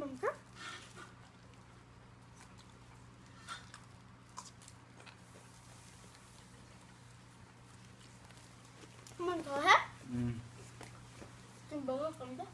먼저? 한번 더 해? 음. 지금 먹을 건데?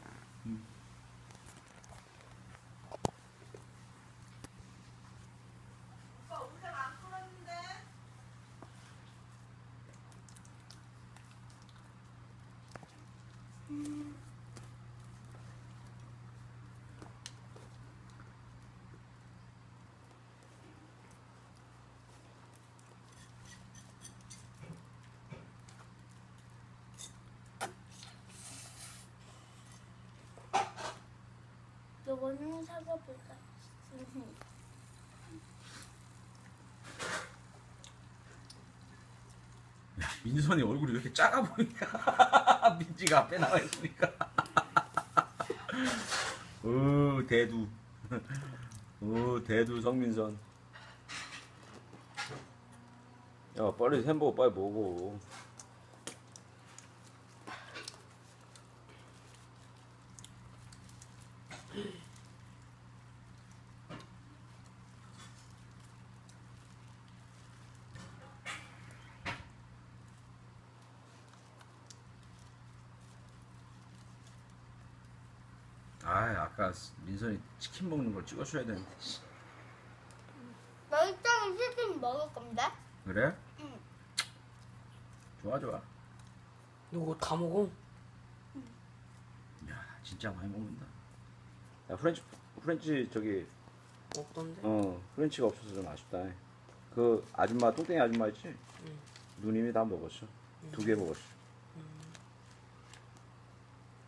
요거는 사과볼까? 민선이 얼굴이 왜 이렇게 작아 보이냐? 민지가 앞에 나와 있으니까. 오 대두. 오 대두 성민선. 야 빨리 햄버거 빨리 먹어. 아 아까 민선이 치킨 먹는 걸 찍어줘야 되는데. 씨. 나 일단은 치킨 먹을 건데? 그래? 응. 좋아 좋아. 이거 다 먹어. 야 진짜 많이 먹는다. 야 프렌치 프렌치 저기 없던데. 어 프렌치가 없어서 좀 아쉽다. 그 아줌마 뚱땡이 아줌마 있지? 응. 누님이 다 먹었어. 두개 먹었어.